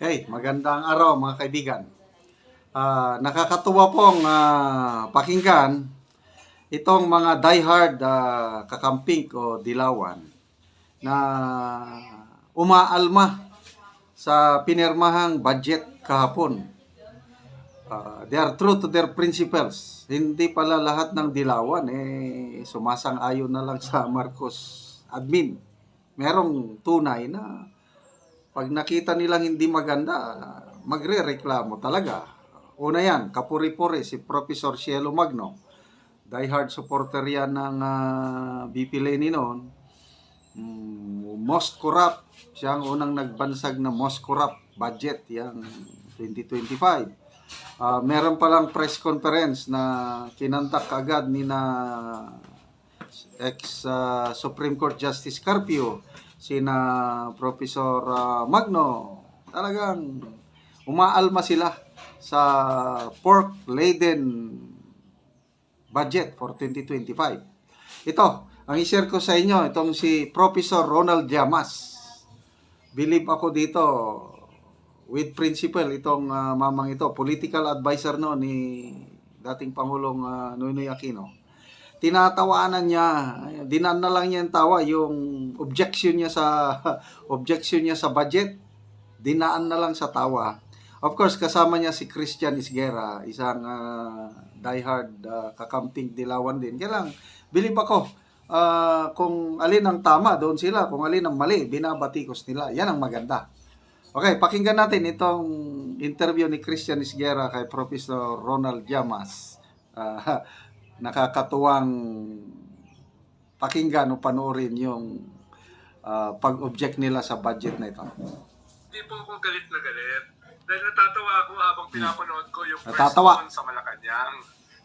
Okay, magandang araw mga kaibigan. Ah, nakakatuwa pong ah, pakinggan itong mga diehard ah, kakamping o dilawan na umaalma sa pinirmahang budget kahapon. Ah, they are true to their principles. Hindi pala lahat ng dilawan eh sumasang-ayon na lang sa Marcos admin. Merong tunay na pag nakita nilang hindi maganda, magre-reklamo talaga. Una yan, kapuri-puri si Professor Cielo Magno. Diehard supporter yan ng ah, BP Lenny noon. Mm, most corrupt. Siya ang unang nagbansag na most corrupt budget yang 2025. Ah, meron palang press conference na kinantak agad ni na ex ah, Supreme Court Justice Carpio sina Professor ah, Magno. Talagang umaalma sila sa pork laden budget for 2025 ito ang i-share ko sa inyo itong si Professor Ronald Llamas. Believe ako dito with principle itong ah, mamang ito. Political advisor no ni dating Pangulong ah, Noynoy Aquino tinatawanan niya, dinan na lang niya yung tawa, yung objection niya sa objection niya sa budget, dinaan na lang sa tawa. Of course, kasama niya si Christian Isguera, isang ah, diehard ah, kakamping dilawan din. Kaya lang, believe ako, ah, kung alin ang tama, doon sila. Kung alin ang mali, binabatikos nila. Yan ang maganda. Okay, pakinggan natin itong interview ni Christian Isguera kay Professor Ronald Llamas. Ah, nakakatuwang pakinggan o panoorin yung ah, pag-object nila sa budget na ito. Hindi po ako galit na galit. Dahil natatawa ako habang pinapanood ko yung press Natatawa. con sa Malacanang.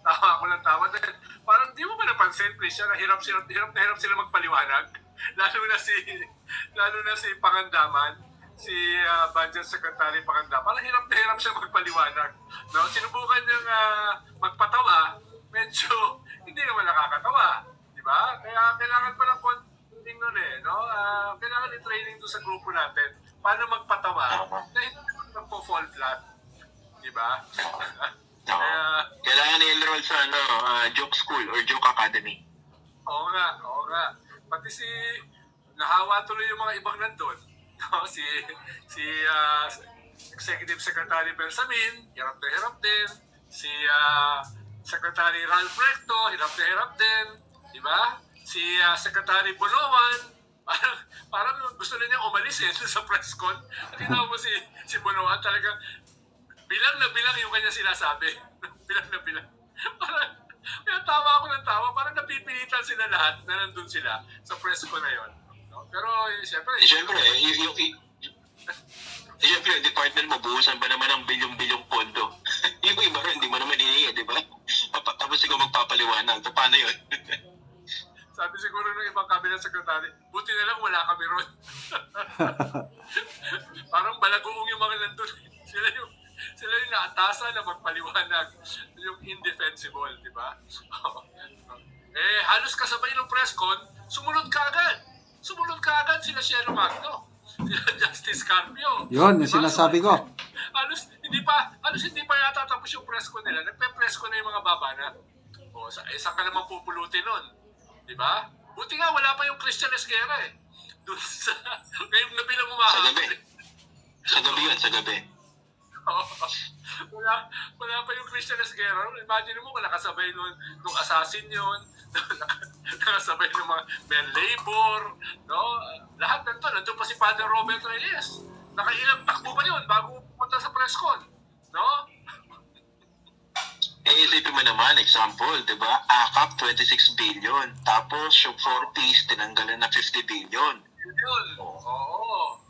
Tawa ako ng tawa dahil parang di mo ba napansin, Christian, na hirap, sila, hirap na hirap sila magpaliwanag. Lalo na si, lalo na si Pangandaman, si ah, Budget Secretary Pangandaman. Parang hirap na hirap siya magpaliwanag. No? Sinubukan niyang ah, magpatawa, medyo hindi naman nakakatawa. Di ba? Kaya kailangan pa ng konting nun eh. No? Ah, kailangan i-training doon sa grupo natin. Paano magpatawa na hindi naman magpo-fall flat. Di ba? Kaya, Kailangan i-enroll sa ano, ah, joke school or joke academy. oo nga, oo nga. Pati si, nahawa tuloy yung mga ibang nandun. No? Si, si ah, Executive Secretary Benjamin, hirap na hirap din. Si ah, Secretary Ralph Recto, hirap na hirap din. Di ba? Si ah, Secretary Bonoan, parang, parang gusto na niya umalis eh sa press con. Nakita mo si, si Bonoan talagang bilang na bilang yung kanya sinasabi. bilang na bilang. Parang, kaya tawa ako ng tawa, parang napipilitan sila lahat na nandun sila sa press ko na yon. No? Pero, eh, siyempre, Eh, syempre, eh, yung, yung, yung, syempre, yung department mo, buhusan ba naman ng bilyong-bilyong pondo? yung iba rin, hindi mo naman hihingi, di ba? Papa- Tapos ikaw So, paano yun? sabi siguro ng ibang cabinet secretary, buti na lang wala kami ron. parang balagoong yung mga nandun. Sila yung, sila yung naatasan na magpaliwanag yung indefensible, di ba? eh, halos kasabay ng press con, sumunod ka agad. Sumunod ka agad sila Cielo Magno. Sila Justice Carpio. Yun, yung Di ba? sinasabi ko. halos hindi pa halos hindi pa yata tapos yung press ko nila. Nagpe-press ko na yung mga babana. O sa eh, saan ka naman pupulutin nun? Di ba? Buti nga wala pa yung Christian Esguerra eh. Doon sa ngayong gabi lang Sa umahapon. gabi. Sa gabi yun, sa gabi. Oo. wala, wala pa yung Christian Esguerra. Imagine mo kung nakasabay nun, nung assassin yun, nakasabay ng mga men labor, no? Lahat nandun. Nandun pa si Father Robert Reyes. Nakailang takbo pa yun bago pumunta sa press con. No? Eh, isipin mo naman, example, di ba? AKAP, 26 billion. Tapos, yung 4Ps, tinanggalan na 50 billion. Yun. Oo.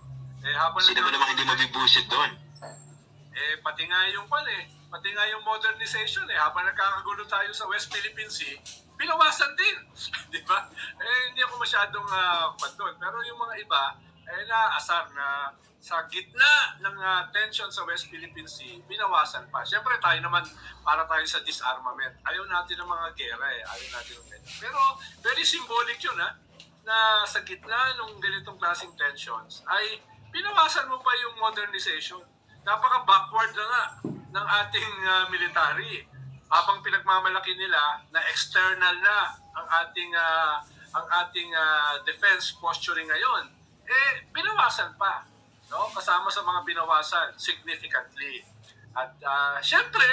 Eh, habang Sino mo namang hindi mabibusit doon? Eh, pati nga yung pan eh. Pati nga yung modernization eh. Habang nagkakagulo tayo sa West Philippine Sea, pinawasan din. Di ba? Eh, hindi ako masyadong uh, doon. Pero yung mga iba, eh, naasar na sa gitna ng ah, tension sa West Philippine Sea, binawasan pa. Siyempre tayo naman, para tayo sa disarmament. Ayaw natin ng mga gera eh. Ayaw natin ng ganyan. Pero very symbolic yun ha, na sa gitna ng ganitong klaseng tensions, ay binawasan mo pa yung modernization. Napaka-backward na nga ng ating ah, military. Habang pinagmamalaki nila na external na ang ating ah, ang ating ah, defense posturing ngayon, eh binawasan pa. No? Kasama sa mga binawasan significantly. At ah, syempre,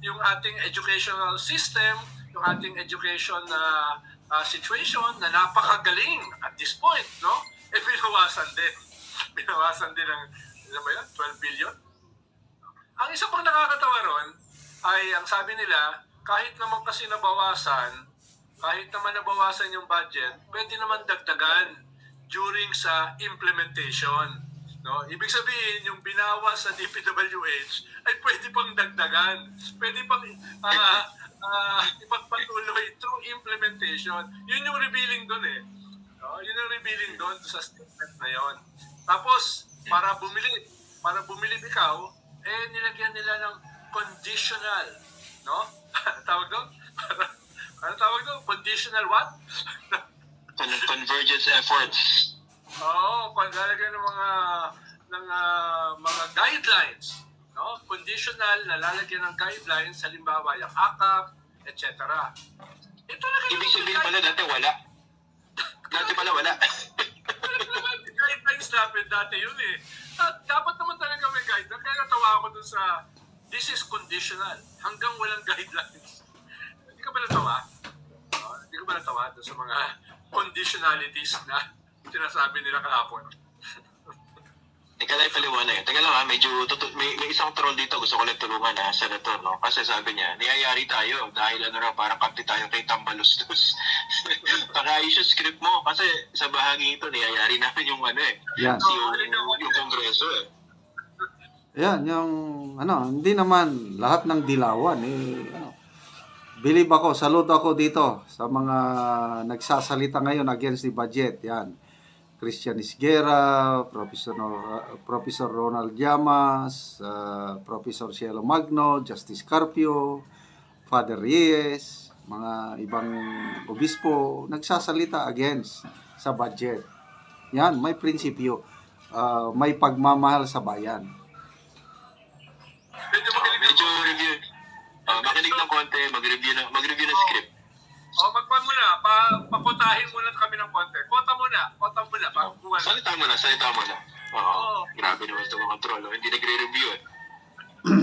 yung ating educational system, yung ating education na ah, situation na napakagaling at this point, no? Eh binawasan din. Binawasan din ng, ano ba yun, 12 billion? Ang isa pang nakakatawa ron ay ang sabi nila, kahit naman kasi nabawasan, kahit naman nabawasan yung budget, pwede naman dagdagan during sa implementation. No? Ibig sabihin, yung binawas sa DPWH ay pwede pang dagdagan. Pwede pang ah ah, ipagpatuloy through implementation. Yun yung revealing doon eh. No? Yun yung revealing doon sa statement na yon. Tapos, para bumili, para bumili ikaw, eh nilagyan nila ng conditional. No? tawag doon? ano tawag doon? Conditional what? Con- convergence efforts. Oo, paglalagay ng mga ng ah, mga guidelines, no? Conditional na lalagyan ng guidelines halimbawa yung AKAP, etc. Ito na Ibig sabihin pala dati wala. Dati pala wala. guidelines namin dati yun eh. At dapat naman talaga may guidelines. Kaya natawa ako dun sa this is conditional hanggang walang guidelines. Hindi ka ba natawa? Oo, Hindi ka ba natawa dun sa mga conditionalities na sinasabi nila kahapon? Teka lang paliwanag. Teka lang ha, medyo tutu- may, may isang troll dito gusto ko lang tulungan ha, senator, no? Kasi sabi niya, niyayari tayo dahil ano raw, parang kapti tayo kay Tambalustos. Paka-issue script mo kasi sa bahagi ito, niyayari namin yung ano eh, Yan. yung, yung kongreso eh. Yan, yung ano, hindi naman lahat ng dilawan eh. Believe ako, saludo ako dito sa mga nagsasalita ngayon against the budget. Yan. Christian Isguera, Professor uh, Professor Ronald Llamas, uh, Professor Cielo Magno, Justice Carpio, Father Reyes, mga ibang obispo nagsasalita against sa budget. Yan, may prinsipyo. Uh, may pagmamahal sa bayan. Medyo Oh, makinig medyo review. Oh, makinig ng konti, mag-review na, mag-review ng script. O, magpan muna. Pa, pakotahin muna kami ng konti. Kota muna. Kota muna. Bago Oh, salita mo na, salita mo na. Oo. Oo. Grabe naman ito mga troll. oh. Hindi nagre-review eh.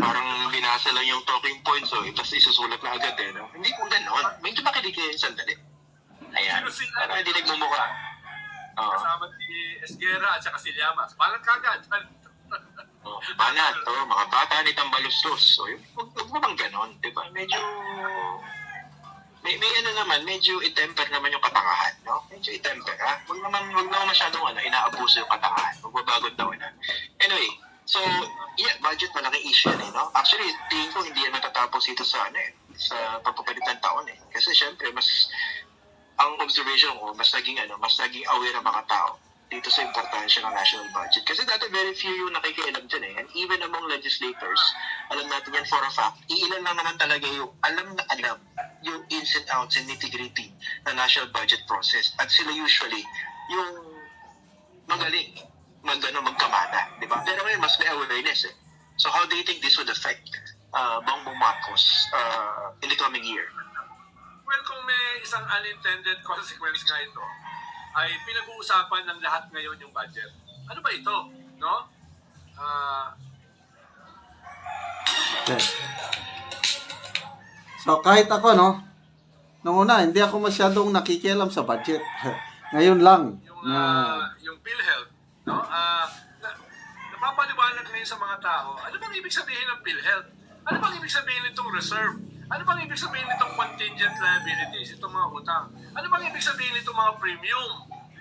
Parang binasa lang yung talking points oh, tapos isusulat na agad eh. No? Hindi kung gano'n. Medyo makinig kayo sandali. Ayan. Para hindi nagmumukha. Oo. Kasama si Esguera at saka si Llamas. Parang kagad. Banat, oh, mga bata ni Tambalustos. So, yun, huwag, huwag naman ganon, di ba? Medyo, may, may ano naman, medyo itemper naman yung katangahan, no? Medyo itemper, ha? Huwag naman, huwag naman masyadong, ano, inaabuso yung katangahan. Huwag babagod daw, na. Anyway, so, yeah, budget malaking issue yan, eh, no? Actually, tingin ko hindi yan matatapos ito sa, ano, eh, sa pagpapalit ng taon, eh. Kasi, syempre, mas, ang observation ko, mas naging, ano, mas naging aware ang mga tao dito sa importansya ng national budget. Kasi dati very few yung nakikialam dyan eh. And even among legislators, alam natin yan for a fact, iilan lang naman talaga yung alam na alam yung ins and outs and nitty-gritty ng national budget process. At sila usually, yung magaling mag, ano, magkamana. Di ba? Pero ngayon, mas may awareness eh. So how do you think this would affect uh, Bongbong Marcos uh, in the coming year? Well, kung may isang unintended consequence nga ito, ay pinag-uusapan ng lahat ngayon yung budget. Ano ba ito? No? Ah, Okay. So kahit ako no, nung una hindi ako masyadong nakikialam sa budget. Ngayon lang yung na ah, yung PhilHealth, no? Ah, na, napapaliwanag ngayon sa mga tao, ano bang ibig sabihin ng PhilHealth? Ano bang ibig sabihin nitong reserve? Ano bang ibig sabihin nitong contingent liabilities, itong mga utang? Ano bang ibig sabihin nitong mga premium?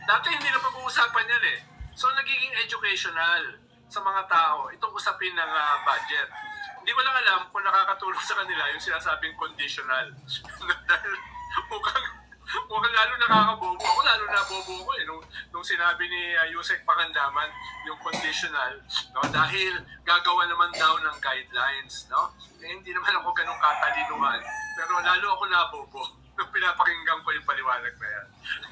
Dati hindi na pag-uusapan yan eh. So nagiging educational sa mga tao itong usapin ng ah, budget. Hindi ko lang alam kung nakakatulong sa kanila yung sinasabing conditional. Dahil mukhang, mukhang lalo nakakabobo. Ako lalo na bobo ko eh. Nung, nung sinabi ni uh, Yusek Pakandaman yung conditional, no? dahil gagawa naman daw ng guidelines. No? Eh, hindi naman ako ganun katalinuhan. Pero lalo ako nabobo nung pinapakinggan ko yung paliwanag na yan.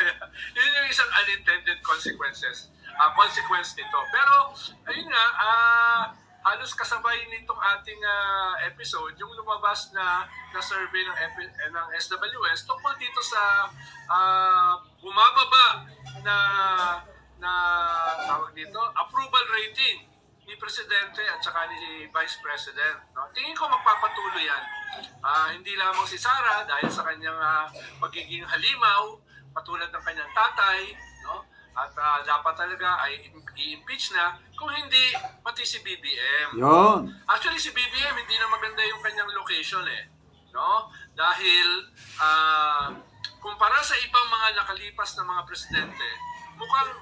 yun yung isang unintended consequences ah, consequence nito. Pero, ayun nga, ah, halos kasabay nitong ating ah, episode, yung lumabas na, na survey ng, epi- eh, ng SWS tungkol dito sa ah, bumababa na na tawag dito, approval rating ni Presidente at saka ni Vice President. No? Tingin ko magpapatuloy yan. Ah, hindi lamang si Sara dahil sa kanyang ah, pagiging halimaw, patulad ng kanyang tatay, no? at ah, dapat talaga ay i-impeach na, kung hindi, pati si BBM. Yon. Actually, si BBM, hindi na maganda yung kanyang location eh. No? Dahil, ah, kumpara sa ibang mga nakalipas na mga presidente, mukhang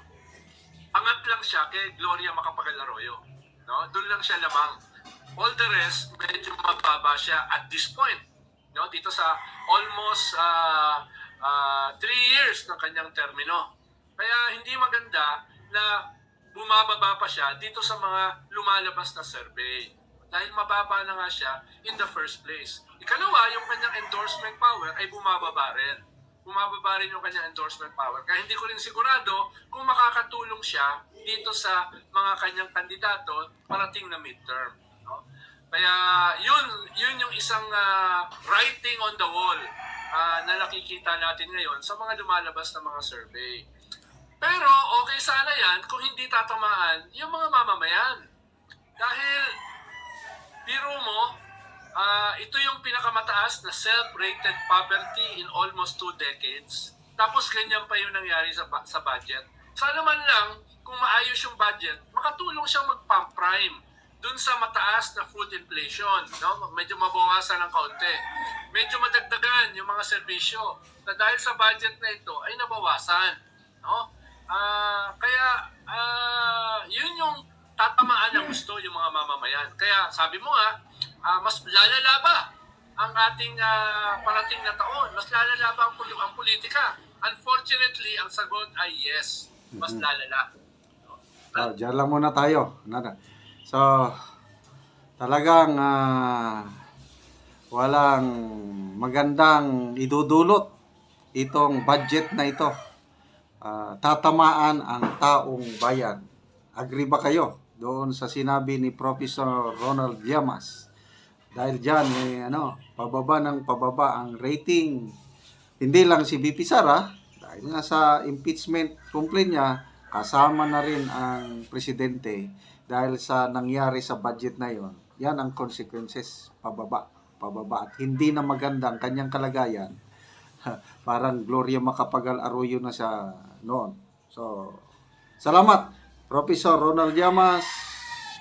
angat lang siya kay Gloria Macapagal Arroyo. No? Doon lang siya lamang. All the rest, medyo mababa siya at this point. No? Dito sa almost ah, ah, three years ng kanyang termino. Kaya hindi maganda na bumababa pa siya dito sa mga lumalabas na survey. Dahil mababa na nga siya in the first place. Ikalawa, yung kanyang endorsement power ay bumababa rin. Bumababa rin yung kanyang endorsement power. Kaya hindi ko rin sigurado kung makakatulong siya dito sa mga kanyang kandidato parating na midterm. No? Kaya yun, yun yung isang ah, writing on the wall ah, na nakikita natin ngayon sa mga lumalabas na mga survey. Pero okay sana yan kung hindi tatamaan yung mga mamamayan. Dahil, biro mo, ah, ito yung pinakamataas na self-rated poverty in almost two decades. Tapos ganyan pa yung nangyari sa, sa budget. Sana man lang, kung maayos yung budget, makatulong siyang mag-pump prime dun sa mataas na food inflation. No? Medyo mabawasan ng kaunti. Medyo madagdagan yung mga serbisyo na dahil sa budget na ito ay nabawasan. No? Ah, kaya ah, yun yung tatamaan ng gusto yung mga mamamayan. Kaya sabi mo nga, ah, mas lalala ba ang ating ah, parating na taon? Mas lalala ba ang, ang politika? Unfortunately, ang sagot ay yes. Mas lalala. Ah, diyan lang muna tayo. So, talagang ah, walang magandang idudulot itong budget na ito. Ah, tatamaan ang taong bayan. Agree ba kayo doon sa sinabi ni Professor Ronald Llamas? Dahil dyan, eh, ano, pababa ng pababa ang rating. Hindi lang si BP Sara, dahil nga sa impeachment complaint niya, kasama na rin ang presidente dahil sa nangyari sa budget na yon. Yan ang consequences, pababa, pababa. At hindi na maganda ang kanyang kalagayan. Parang Gloria Macapagal Arroyo na siya noon. So, salamat, Professor Ronald Llamas,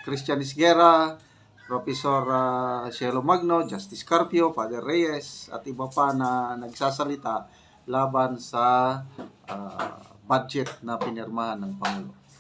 Christian Isguera, Professor uh, Cielo Magno, Justice Carpio, Father Reyes, at iba pa na nagsasalita laban sa ah, budget na pinirmahan ng Pangulo.